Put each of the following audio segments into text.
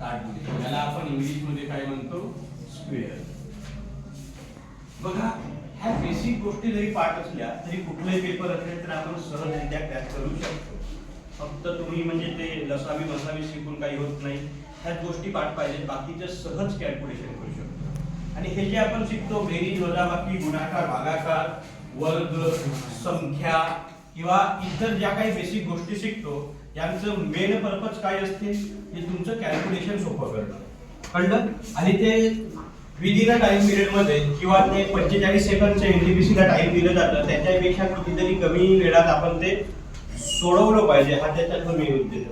काढणे याला आपण इंग्लिशमध्ये काय म्हणतो? स्क्वेअर बघा ह्या बेसिक गोष्टी जरी पाठ असल्या तरी कुठलाही पेपर असले तर आपण सहजरित्या क्रॅक करू शकतो. फक्त तुम्ही म्हणजे ते लसावी मसावी शिकून काही होत नाही. ह्याच गोष्टी पाठ पाहिजे बाकीचे सहज कॅल्क्युलेशन करू शकतो. आणि हे जे आपण शिकतो बेरीज वजाबाकी गुणाकार भागाकार वर्ग संख्या किंवा इतर ज्या काही बेसिक गोष्टी शिकतो यांचं मेन पर्पज काय असते हे तुमचं कॅल्क्युलेशन सोपं करणं. कळलं? आणि ते विदिन टाइम पिरियडमध्ये किंवा ते पंचेचाळीस सेकंडचं एनटीपीसी ला टाइम दिलं जातं त्याच्यापेक्षा कितीतरी कमी वेळात आपण ते सोडवलं पाहिजे हा त्याच्यातलं मेन उद्देश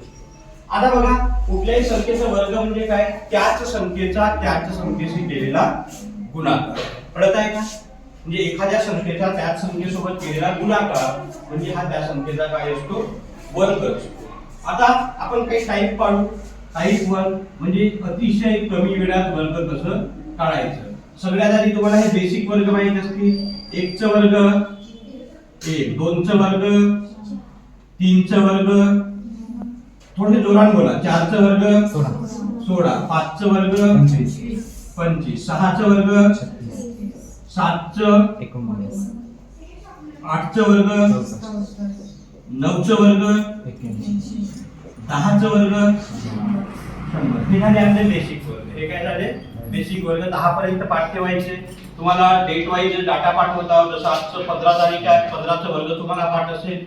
आता बघा कुठल्याही संख्येचा वर्ग म्हणजे काय? त्याच संख्येचा त्याच संख्येशी केलेला गुणाकार. कळत आहे का? म्हणजे एखाद्या संख्येचा त्याच संख्येसोबत केलेला गुणाकार म्हणजे हा त्या संख्येचा काय असतो? वर्ग असतो आता आपण काही टाईप पाडू. टाईप वन म्हणजे अतिशय कमी वेळात वर्ग कसं काढायचं? सगळ्यात आधी तुम्हाला हे बेसिक वर्ग माहीत असतील. एकच वर्ग एक दोनच वर्ग तीनच वर्ग थोडे जोरान बोला. चारच वर्ग सोळा. सोळा वर्ग पंचवीस. सहाच वर्ग सातच सात आठच वर्ग चौसष्ट वर्ग दहाचा वर्ग शंभर. हे झाले आपले बेसिक वर्ग. हे काय झाले? बेसिक वर्ग. दहा पर्यंत पाठ ठेवायचे. तुम्हाला डेट वाईज डाटा पाठवता जसं आजचं पंधरा तारीख आहे पंधराचा वर्ग तुम्हाला पाठ असेल.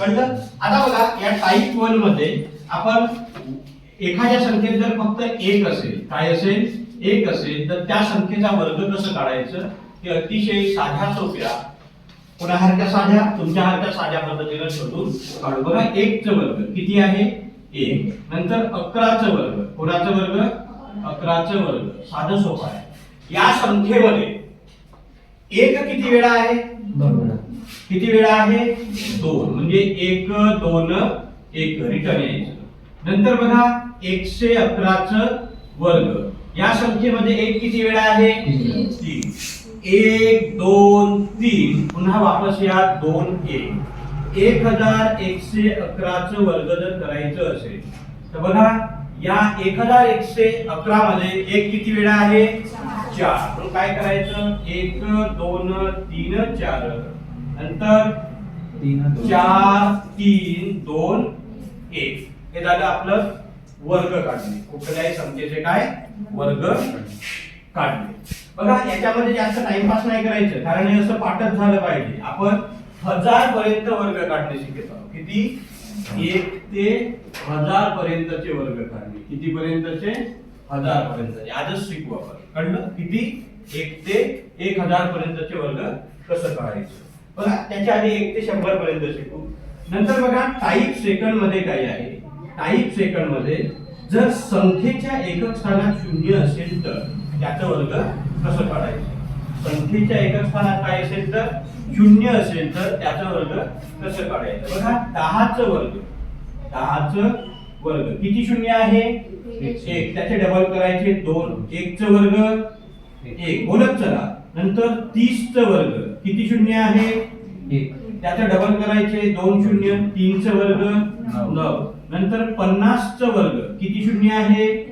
कळलं? आता बघा या टाईप वनमध्ये आपण एखाद्या संख्येत जर फक्त एक असेल काय असेल? एक असेल तर त्या संख्येचा वर्ग कसं काढायचं? हे अतिशय साध्या सोप्या. कोणासारख्या साध्या? तुमच्यासारख्या साध्या पद्धतीने शोधून काढू. बघा एक वर्ग किती आहे? एक. नंतर अकराचं वर्ग. कोणाचं वर्ग? अकराचं वर्ग. साधं सोपं आहे. या संख्येमध्ये एक किती वेळा आहे? किती वेळा आहे? दोन. म्हणजे एक दोन एक. रिटर्न यायचं. नंतर बघा एकशे अकराचं वर्ग. या संख्येमध्ये एक किती वेळा आहे. तीन. एक दोन तीन. पुन्हा वापस या दोन एक. एक हजार एकशे अकराचं वर्ग जर करायचं असेल. तर बघा या एक हजार एकशे अकरा मध्ये एक किती वेळा आहे? चार. मग काय करायचं? एक दोन तीन चार. नंतर चार तीन दोन एक. हे झालं आपलं वर्ग काढणे. कुठल्याही संख्येचे काय? वर्ग काढणे. बघा याच्यामध्ये जास्त टाइमपास नाही करायचं. कारण हे असं पाठच झालं पाहिजे. आपण हजार पर्यंत वर्ग काढणे शिकत आहोत किती? एक ते हजार पर्यंतचे वर्ग काढणे. किती पर्यंतचे हजार पर्यंतचे आजच शिकू आपण. कळलं? किती? एक ते एक हजार पर्यंतचे वर्ग कसं काढायचं? बघा त्याच्या आधी एक ते शंभर पर्यंत शिकू. नंतर बघा टाईप सेकंडमध्ये काय आहे? टाईप सेकंडमध्ये जर संख्येच्या एकक स्थानात शून्य असेल तर त्याचा वर्ग कसं काढायचं? संख्येच्या एकक स्थानात काय असेल तर शून्य असेल तर त्याचा वर्ग कसं काढायचं? बघा दहाचं वर्ग. दहाचं वर्ग. किती शून्य आहे? एक. त्याचे डबल करायचे दोन. एकचं वर्ग एक. बोलत चला. नंतर तीस च वर्ग. किती शून्य आहे? एक. त्याचं डबल करायचे दोन शून्य तीन च वर्ग नऊ. नंतर पन्नास च वर्ग. किती शून्य आहे? एक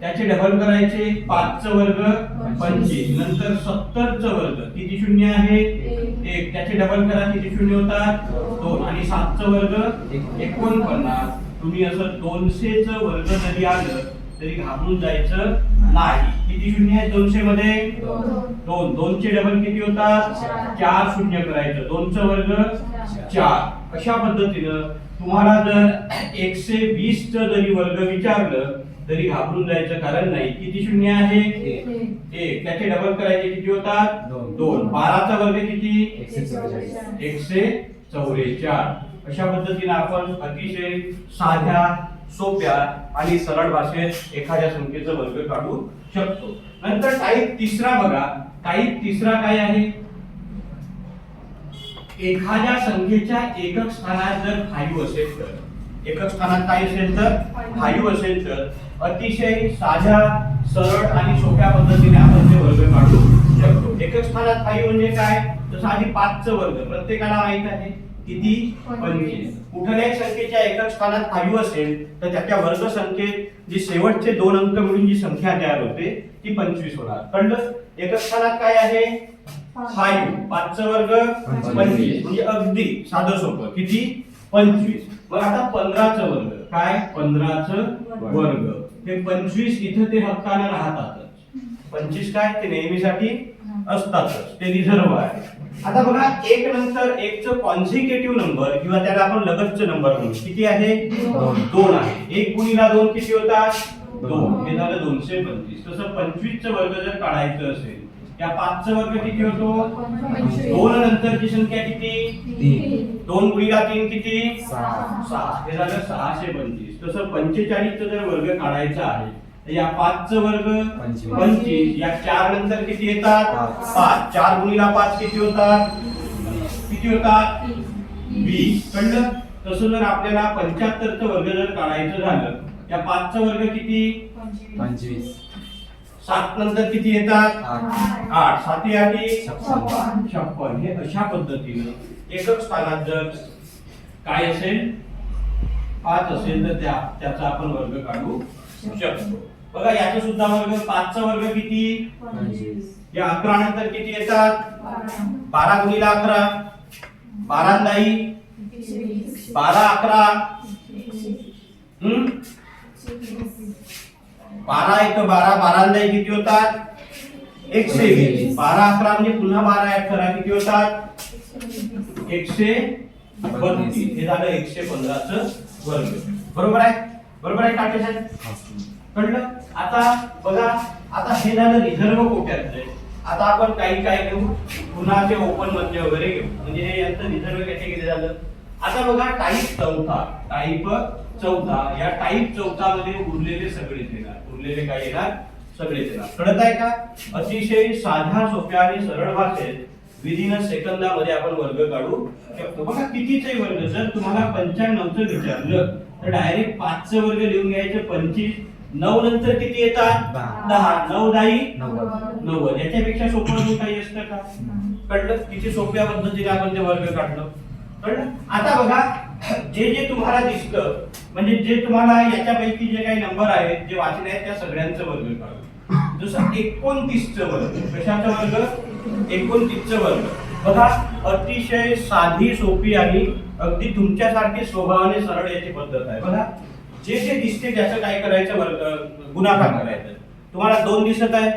त्याचे डबल करायचे पाच च वर्ग पंचवीस. नंतर सत्तर च वर्ग. किती शून्य आहे? एक. त्याचे डबल करा किती शून्य होतात? दोन. आणि सात च वर्ग एकोणपन्नास. तुम्ही असं दोनशे च वर्ग जरी आलं तरी घाबरून जायचं नाही. किती शून्य आहे दोनशे मध्ये दोन. दोनचे डबल किती होतात? चार. शून्य करायचं. दोनचा वर्ग? चार. अशा पद्धतीनं तुम्हाला जर एकशे वीस च जरी वर्ग विचारलं तरी घाबरून जायचं कारण नाही. किती शून्य आहे? एक. त्याचे डबल करायचे किती होतात? दोन. बाराचा वर्ग किती? एकशे चौवेचाळ. अशा पद्धतीने आपण अतिशय साध्या सोप्या आणि सरळ भाषेत एखाद्या संख्येचा वर्ग काढू शकतो. नंतर टाईप तिसरा बघा. टाईप तिसरा काय आहे? एखाद्या संख्येच्या एकक स्थानात जर फाईव्ह असेल तर. एकक स्थानात काय असेल तर फाईव्ह असेल तर अतिशय साध्या सरळ आणि सोप्या पद्धतीने आपण ते वर्ग काढू शकतो. एकक स्थानात फाईव्ह म्हणजे काय? जसं आधी पाचचं वर्ग प्रत्येकाला माहीत आहे किती? पंचवीस. कुठल्याही संख्येच्या एकक स्थानात फाईव्ह असेल तर त्याच्या वर्ग संख्येत जी शेवटचे दोन अंक मिळून जी संख्या तयार होते ती पंचवीस होणार. कळलं? एकक स्थानात काय आहे? फाईव्ह पाचचा वर्ग पंचवीस. म्हणजे अगदी साधं सोपं. किती? पंचवीस. मग आता पंधराचं वर्ग. काय? पंधराचं वर्ग. हे पंचवीस इथं ते हक्कानं राहतातच. पंचवीस काय? ते नेहमीसाठी असतातच. ते रिझर्व आहे. आता बघा एक नंतर एकचं कॉन्झिकेटिव्ह नंबर किंवा त्याला आपण लगतचं नंबर म्हणू. किती आहे? दोन. दोन आहे. एक गुणिला दोन किती होतात? दोन. हे झालं दोनशे पंचवीस. तसं पंचवीसचं वर्ग जर काढायचं असेल त्या पाचचा वर्ग किती होतो? दोन नंतरची संख्या किती? दोन गुणिला तीन किती? सहा. हे झालं सहाशे पंचवीस. तसं पंचेचाळीसचा जर वर्ग काढायचा आहे तर या पाचचं वर्ग पंचवीस. या चार नंतर किती येतात? पाच. पाच. चार गुणिला पाच किती होतात? किती होतात? वीस. कळलं? तसं जर आपल्याला पंच्याहत्तरचं वर्ग जर काढायचं झालं या पाचचं वर्ग किती? पंचवीस. सात नंतर किती येतात? आठ. साती आठी छप्पन. छप्पन. हे अशा पद्धतीनं एकक स्थानात जर काय असेल? पाच असेल तर त्या त्याचा आपण वर्ग काढू शकतो. बघा याचा सुद्धा वर्ग पाचचा वर्ग किती? या अकरा नंतर किती येतात? बारा गुणिला अकरा. बारा दाई बारा अकरा. हम्म बारा एक बारा बारा किती होतात? एकशे वीस. बारा अकरा म्हणजे पुन्हा बारा एक करा. किती होतात? एकशे बत्तीस. हे झालं एकशे पंधराचं वर्ग. बरोबर आहे? बरोबर आहे काटे साहेब कळलं? आता बघा आता हे झालं रिझर्व कोट्यातलं. आता आपण काही काय घेऊ? पुन्हा ते ओपनमध्ये वगैरे घेऊ. म्हणजे हे यांचं रिझर्व कॅटेगरी झालं. आता बघा टाईप चौथा. टाईप चौथा या टाईप चौथा मध्ये उरलेले सगळेच येणार. उरलेले काय येणार? सगळेच येणार. कळत आहे का? अतिशय साध्या सोप्या आणि सरळ भाषेत विदिन सेकंदामध्ये आपण वर्ग काढू. शकतो बघा कितीचे वर्ग जर तुम्हाला पंच्याण्णवचं विचारलं तर डायरेक्ट पाचचं वर्ग लिहून घ्यायचं. पंचवीस नऊ नंतर किती येतात? दहा. नऊ दाई? नव्वद. याच्यापेक्षा सोपं काही असतं का? कळलं? किती सोप्या पद्धतीने आपण ते वर्ग काढलं. कळलं? आता बघा जे जे तुम्हाला दिसतं म्हणजे जे तुम्हाला याच्यापैकी जे काही नंबर आहेत जे वाचले आहेत त्या सगळ्यांचं वर्ग करा जसं एकोणतीसचं वर्ग. कशाचं वर्ग? एकोणतीसचं वर्ग. बघा अतिशय साधी सोपी आणि अगदी तुमच्यासारखी स्वभावाने सरळ याची पद्धत आहे. बघा जे जे दिसते त्याचं काय करायचं वर्ग? गुणाकार करायचं. तुम्हाला दोन दिसत आहे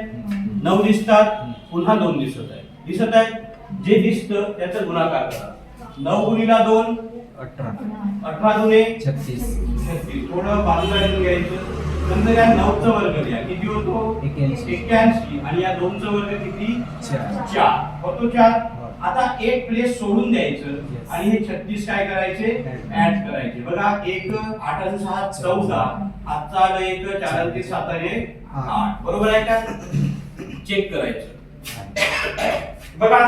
नऊ दिसतात पुन्हा दोन दिसत आहे दिसत आहे जे दिसतं त्याचं गुणाकार करा. नऊ गुणिला दोन अठरा. अठरा दुने छत्तीस. छत्तीस. थोडं बाजूला घ्यायचं. नंतर या नऊचा वर्ग घ्या. किती होतो. एक्क्याऐंशी. आणि या दोनचा वर्ग किती? चार. होतो चार? आता एक प्लेस सोडून द्यायचं. आणि हे छत्तीस काय करायचे? ऍड करायचे. बघा एक आठ सहा चौदा. आजचा आलं एक चार तीन सात एक आठ. बरोबर आहे का? चेक करायचं. बघा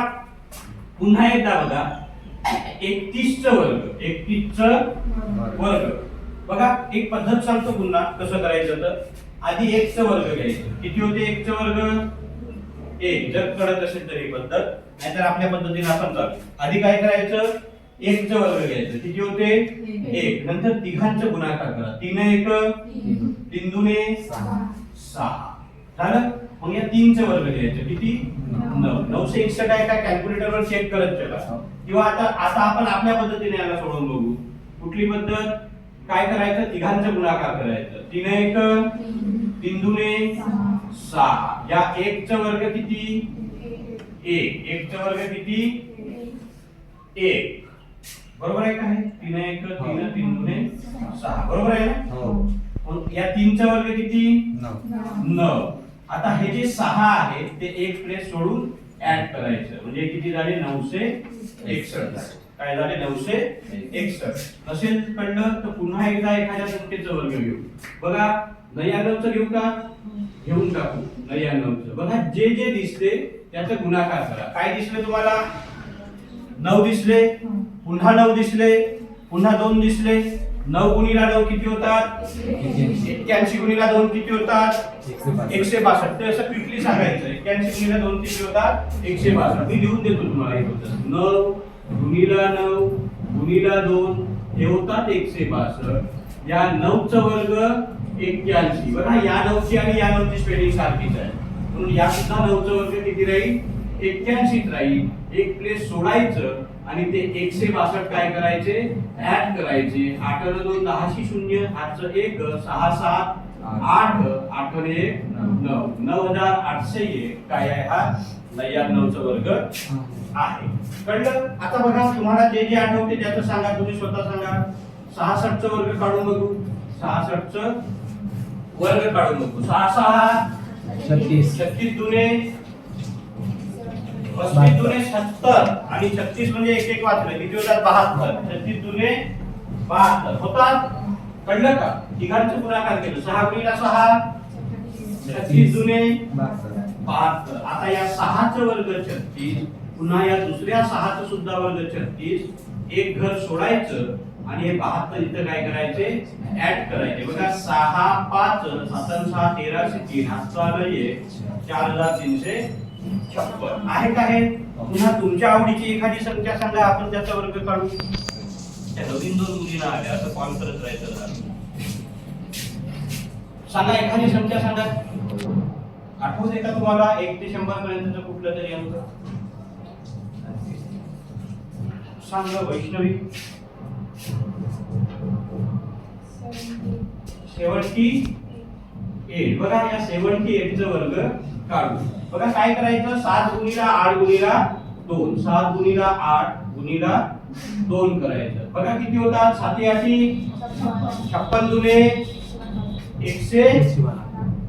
पुन्हा एकदा बघा. एकतीसच वर्ग एकतीसच वर्ग. बघा एक पद्धत सांगतो पुन्हा कसं करायचं तर आधी एकच वर्ग घ्यायचं. किती होते एकच वर्ग? एक. जर कळत असेल तर ही पद्धत. नाहीतर आपल्या पद्धतीने आपण चालू आधी काय करायचं? एकच वर्ग घ्यायचं. किती होते? एक. नंतर तिघांचं गुणाकार करा. तीन एक तीन दुने सहा सहा. झालं? मग या तीनचं वर्ग घ्यायचं. किती? नऊ. नऊशे एकसष्ट आहे का? कॅल्क्युलेटरवर चेक करत चला किंवा आता आता आपण आपल्या पद्धतीने याला सोडून बघू. कुठली पद्धत? काय करायचं? तिघांचं गुणाकार करायचं. तीन एक तीन दुने सहा. या एकचा वर्ग किती? एक. एकचा वर्ग किती? एक. बरोबर आहे का हे? तीन एक तीन तीन दुने सहा. बरोबर आहे ना? हो. या तीनचा वर्ग किती? नऊ. आता हे जे सहा आहे ते एक प्लेस सोडून ऍड करायचं. म्हणजे किती झाले? नऊशे एकसष्ट. काय झाले? नऊशे एकसष्ट. नसेल कळलं तर पुन्हा एकदा एखाद्या संख्येचं वर्ग घेऊ. बघा नव्याण्णवचं घेऊ का? घेऊन टाकू. नव्याण्णवचं बघा जे जे दिसते त्याचा गुणाकार करा. काय दिसले तुम्हाला? नऊ दिसले पुन्हा नऊ दिसले पुन्हा दोन दिसले नऊ गुणीला नऊ किती होतात? एक्याऐंशी. एक्क्याऐंशी गुणीला दोन किती होतात? एकशे बासष्ट. ते असं क्विकली सांगायचं. एक्क्याऐंशी गुणीला दोन किती होतात? एकशे बासष्ट. मी लिहून देतो तुम्हाला एक होतं नऊ गुणीला नऊ गुणीला दोन हे होतात एकशे बासष्ट. या नऊचा वर्ग एक्क्याऐंशी. बघा या नऊची आणि या नऊची स्पेलिंग सारखीच आहे. म्हणून या सुद्धा नऊचा वर्ग किती राहील? एक्क्याऐंशीच राहील एक प्लेस सोडायचं आणि ते एकशे बासष्ट काय करायचे? ऍड करायचे. आठ आणि दोन दहाशी शून्य आठचं एक सहा सात आठ आठ एक नऊ. नऊ हजार आठशे एक काय आहे? हा नव्याण्णवचा वर्ग आहे. कळलं? आता बघा तुम्हाला जे जे आठवते त्याचं सांगा. तुम्ही स्वतः सांगा. सहासष्टचं वर्ग काढून बघू. सहासष्टचं वर्ग काढून बघू. सहा सहा. छत्तीस. छत्तीस दुने. पस्तीस जुने सत्तर आणि छत्तीस म्हणजे एक एक वाचलं. किती होतात? बहात्तर. छत्तीस जुने बहात्तर. होतात? कळलं का तिघांचं गुणाकार केलं. सहा गुणिला सहा? छत्तीस जुने बहात्तर. आता या सहाच वर्ग छत्तीस पुन्हा या दुसऱ्या सहाच सुद्धा वर्ग छत्तीस. एक घर सोडायचं आणि हे बहात्तर इथं काय करायचे? ऍड करायचे. बघा सहा पाच सात सहा तेराशे तीन हातचं आलं चार हजार तीनशे छप्पन आहे का हे पुन्हा तुमच्या आवडीची एखादी संख्या सांगा आपण त्याचा वर्ग काढू. त्या नवीन दोन मुलींना आल्या असं कॉल करत राहायचं. सांगा एखादी संख्या सांगा. आठवते का तुम्हाला? एक ते शंभर पर्यंतचं कुठलं तरी अंक? सांगा वैष्णवी. सेवन्टी. एट. बघा या सेवन्टी एटचं वर्ग काढू. बघा काय करायचं? सात गुणीला आठ गुणीला दोन. सात गुणीला आठ गुणीला दोन करायचं. बघा किती होतात? साती आठी? छप्पन जुने एकशे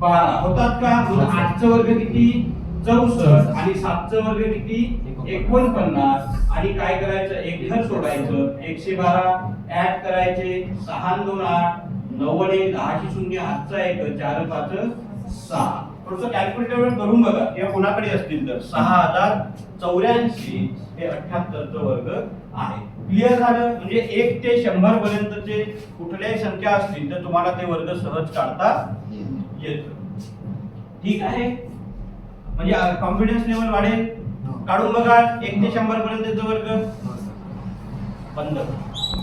बारा. होतात का? मग आठचं वर्ग किती? चौसष्ट. आणि सातचं वर्ग किती? एकोणपन्नास. आणि काय करायचं? एक घर सोडायचं. एकशे बारा. ऍड करायचे. सहा दोन आठ. नव्वद एक. दहाशे शून्य. आठचा एक. चार पाच सहा थोडस कॅल्क्युलेटर करून बघा किंवा कोणाकडे असतील तर सहा हजार चौऱ्याऐंशी हे अठ्याहत्तरचं वर्ग आहे. क्लिअर झालं? म्हणजे एक ते शंभर पर्यंतचे कुठल्याही संख्या असतील तर तुम्हाला ते वर्ग सहज काढता येतो. ठीक आहे? म्हणजे कॉन्फिडन्स लेवल वाढेल? काढून बघा एक ते शंभर पर्यंतचा वर्ग. बंद.